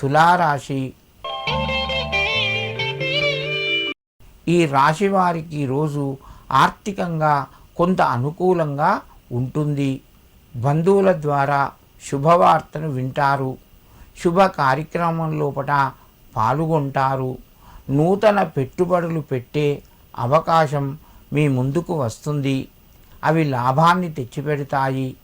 తులారాశి. ఈ రాశి వారికి ఈరోజు ఆర్థికంగా కొంత అనుకూలంగా ఉంటుంది. బంధువుల ద్వారా శుభవార్తను వింటారు. శుభ కార్యక్రమం లోపట పాల్గొంటారు. నూతన పెట్టుబడులు పెట్టే అవకాశం మీ ముందుకు వస్తుంది. అవి లాభాన్ని తెచ్చిపెడతాయి.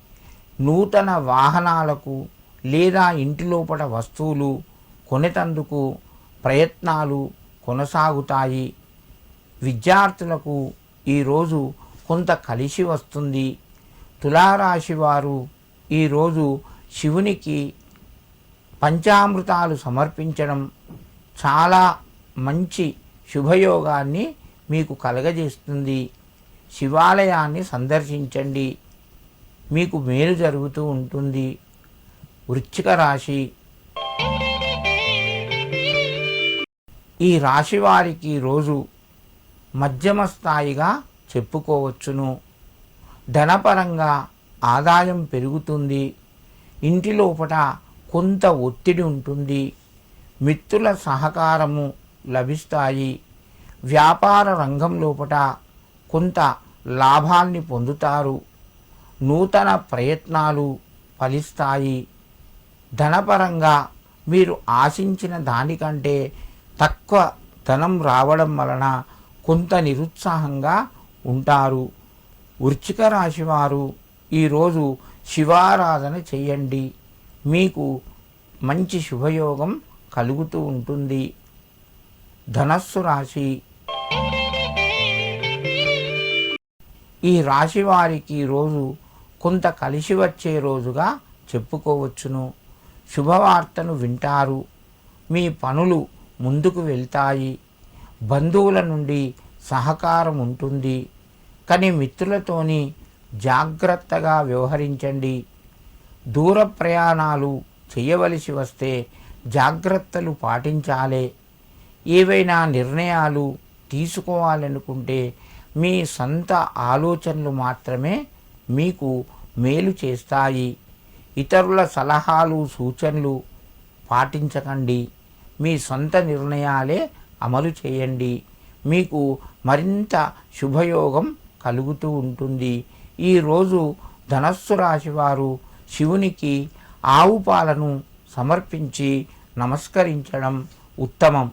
నూతన వాహనాలకు లేదా ఇంటి లోపల వస్తువులు కొనేటందుకు ప్రయత్నాలు కొనసాగుతాయి. విద్యార్థులకు ఈరోజు కొంత కలిసి వస్తుంది. తులారాశి వారు ఈరోజు శివునికి పంచామృతాలు సమర్పించడం చాలా మంచి శుభయోగాన్ని మీకు కలగజేస్తుంది. శివాలయాన్ని సందర్శించండి. మీకు మేలు జరుగుతూ ఉంటుంది. వృశ్చిక రాశి. ఈ రాశి వారికి రోజు మధ్యమ స్థాయిగా చెప్పుకోవచ్చును. ధనపరంగా ఆదాయం పెరుగుతుంది. ఇంటి లోపల కొంత ఒత్తిడి ఉంటుంది. మిత్రుల సహకారము లభిస్తాయి. వ్యాపార రంగం లోపల కొంత లాభాల్ని పొందుతారు. నూతన ప్రయత్నాలు ఫలిస్తాయి. ధనపరంగా మీరు ఆశించిన దానికంటే తక్కువ ధనం రావడం వలన కొంత నిరుత్సాహంగా ఉంటారు. వృచ్చిక రాశి వారు ఈరోజు శివారాధన చేయండి. మీకు మంచి శుభయోగం కలుగుతూ ఉంటుంది. ధనస్సు రాశి. ఈ రాశి వారికి రోజు కొంత కలిసి వచ్చే రోజుగా చెప్పుకోవచ్చును. శుభవార్తను వింటారు. మీ పనులు ముందుకు వెళ్తాయి. బంధువుల నుండి సహకారం ఉంటుంది. కానీ మిత్రులతోని జాగ్రత్తగా వ్యవహరించండి. దూర ప్రయాణాలు చేయవలసి వస్తే జాగ్రత్తలు పాటించాలి. ఏవైనా నిర్ణయాలు తీసుకోవాలనుకుంటే మీ సొంత ఆలోచనలు మాత్రమే మీకు మేలు చేస్తాయి. ఇతరుల సలహాలు సూచనలు పాటించకండి. మీ సొంత నిర్ణయాలే అమలు చేయండి. మీకు మరింత శుభయోగం కలుగుతూ ఉంటుంది. ఈరోజు ధనస్సు రాశివారు శివునికి ఆవు పాలను సమర్పించి నమస్కరించడం ఉత్తమం.